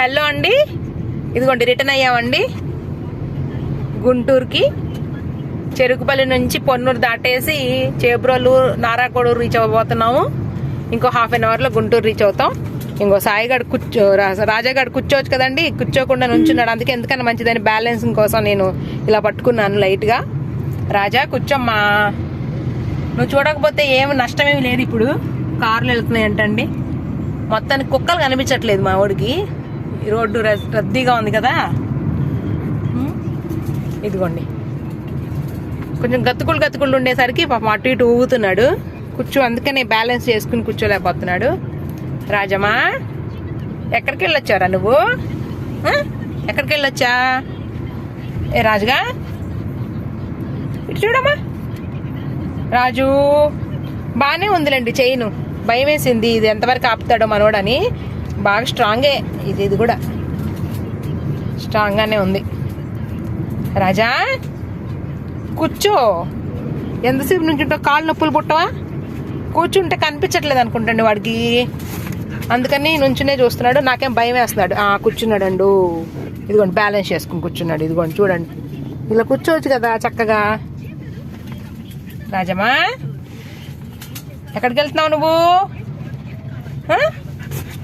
Hello అండి. ఇదిగోండి return అయ్యామండి. గుంటూరుకి. Cherukupalli నుంచి పొన్నూరు దాటేసి చేబ్రోలు నారాకోడూరు రీచ్ అవ్వబోతున్నాము. ఇంకో హాఫ్ అన్ అవర్లో గుంటూరు రీచ్ అవుతాం. ఇంకో సాయిగాడు కూర్చో రా- రాజాగాడు కూర్చోవచ్చు కదండి. కూర్చోకుండా నుంచున్నాడు. అందుకే ఎందుకన్నా మంచిదని బ్యాలెన్సింగ్ కోసం నేను ఇలా పట్టుకున్నాను లైట్గా రాజా కూర్చోమ్మా. నువ్వు చూడకపోతే ఏమి నష్టమేమి లేదు ఇప్పుడు. కార్లు వెళ్తున్నాయి అంటండి మొత్తానికి కుక్కలు కనిపించట్లేదు మా వాడికి ఈ రోడ్డు రద్దీగా ఉంది కదా? ఇదిగోండి. కొంచెం గతుకులు గతుకులు ఉండేసరికి పాపం అటు ఇటు ఊగుతున్నాడు. కూర్చో అందుకనే బ్యాలెన్స్ చేసుకుని కూర్చోలేకపోతున్నాడు. రాజమ్మా ఎక్కడికి వెళ్ళొచ్చారా నువ్వు? ఎక్కడికి వెళ్ళొచ్చా ఏ రాజుగా? ఇటు చూడమ్మా. రాజు బాగానే ఉందిలేండి చైను భయం వేసింది ఇది ఎంతవరకు ఆపుతాడో మనోడని. బాగా స్ట్రాంగే ఇది ఇది కూడా. స్ట్రాంగ్గానే ఉంది. రాజా కూర్చో. ఎంతసేపు నుంచి కాళ్ళు నొప్పులు పుట్టవా? కూర్చుంటే కనిపించట్లేదు అనుకుంటండి వాడికి. అందుకని నుంచునే చూస్తున్నాడు. నాకేం భయం వేస్తున్నాడు. కూర్చున్నాడు ఇదిగోండి బ్యాలెన్స్ చేసుకుని కూర్చున్నాడు. ఇదిగోండి చూడండి. ఇలా కూర్చోవచ్చు కదా చక్కగా. రాజమ్మా ఎక్కడికి వెళ్తున్నావు నువ్వు?